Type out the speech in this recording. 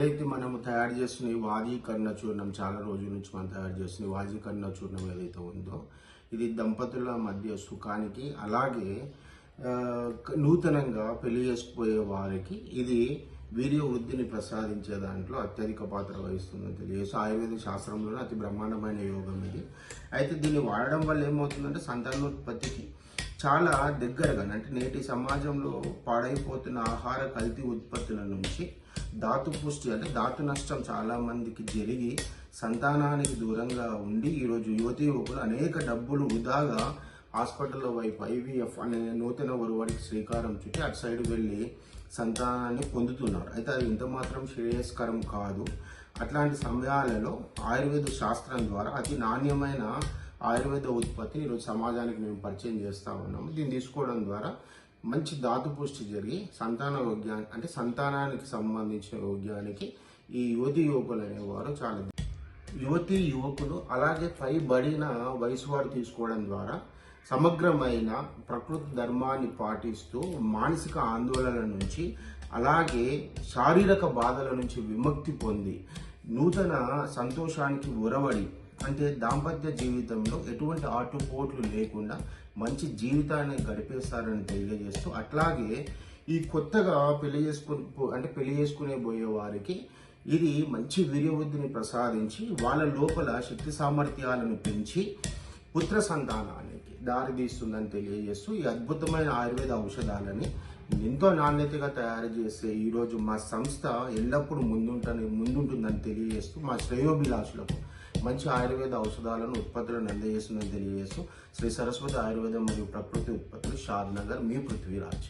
అయితే మనము తయారు చేసిన ఈ వాజీకరణ చూర్ణం చాలా రోజుల నుంచి మనం తయారు చేసిన ఈ వాజీకరణ చూర్ణం ఏదైతే ఉందో ఇది దంపతుల మధ్య సుఖానికి అలాగే నూతనంగా పెళ్ళి చేసుకుపోయే వారికి ఇది వీర్య వృద్ధిని ప్రసాదించే దాంట్లో అత్యధిక పాత్ర వహిస్తుందని తెలియజేసి ఆయుర్వేద శాస్త్రంలోనే అతి బ్రహ్మాండమైన యోగం ఇది. అయితే దీన్ని వాడడం వల్ల ఏమవుతుందంటే సంతానోత్పత్తికి చాలా దగ్గరగా అంటే నేటి సమాజంలో పాడైపోతున్న ఆహార కల్తీ ఉత్పత్తుల నుంచి ధాతు పుష్టి అంటే ధాతు నష్టం చాలా మందికి జరిగి సంతానానికి దూరంగా ఉండి ఈరోజు యువతి యువకులు అనేక డబ్బులు వృధాగా హాస్పిటల్లో వైపు ఐవీఎఫ్ అనే నూతన ఒరవడికి శ్రీకారం చుట్టి అటు సైడ్ వెళ్ళి సంతానాన్ని పొందుతున్నారు. అయితే అది ఇంత మాత్రం శ్రేయస్కరం కాదు. అట్లాంటి సమయాలలో ఆయుర్వేద శాస్త్రం ద్వారా అతి నాణ్యమైన ఆయుర్వేద ఉత్పత్తిని ఈరోజు సమాజానికి మేము పరిచయం చేస్తా ఉన్నాము. దీన్ని తీసుకోవడం ద్వారా మంచి ధాతు పుష్టి జరిగి సంతాన యోగ్యా అంటే సంతానానికి సంబంధించిన యోగ్యానికి ఈ యువతి యువకులు అనేవారు చాలా యువతి యువకులు అలాగే పైబడిన వయసు వారు తీసుకోవడం ద్వారా సమగ్రమైన ప్రకృతి ధర్మాన్ని పాటిస్తూ మానసిక ఆందోళన నుంచి అలాగే శారీరక బాధల నుంచి విముక్తి పొంది నూతన సంతోషానికి ఉరవడి అంటే దాంపత్య జీవితంలో ఎటువంటి ఆటుపోట్లు లేకుండా మంచి జీవితాన్ని గడిపేస్తారని తెలియజేస్తూ అట్లాగే ఈ కొత్తగా పెళ్ళి చేసుకుని అంటే పెళ్ళి చేసుకునే పోయే వారికి ఇది మంచి వీర్యవృద్ధిని ప్రసాదించి వాళ్ళ లోపల శక్తి సామర్థ్యాలను పెంచి పుత్ర సంతానానికి దారితీస్తుందని తెలియజేస్తూ ఈ అద్భుతమైన ఆయుర్వేద ఔషధాలని ఎంతో నాణ్యతగా తయారు చేసే ఈరోజు మా సంస్థ ఎల్లప్పుడూ ముందుంటని ముందుంటుందని తెలియజేస్తూ మా శ్రేయోభిలాషులకు మంచి ఆయుర్వేద ఔషధాలను ఉత్పత్తులను అందజేస్తుందని తెలియజేస్తూ శ్రీ సరస్వతి ఆయుర్వేదం మరియు ప్రకృతి ఉత్పత్తులు షాద్ నగర్ మీ పృథ్వీరాజ్.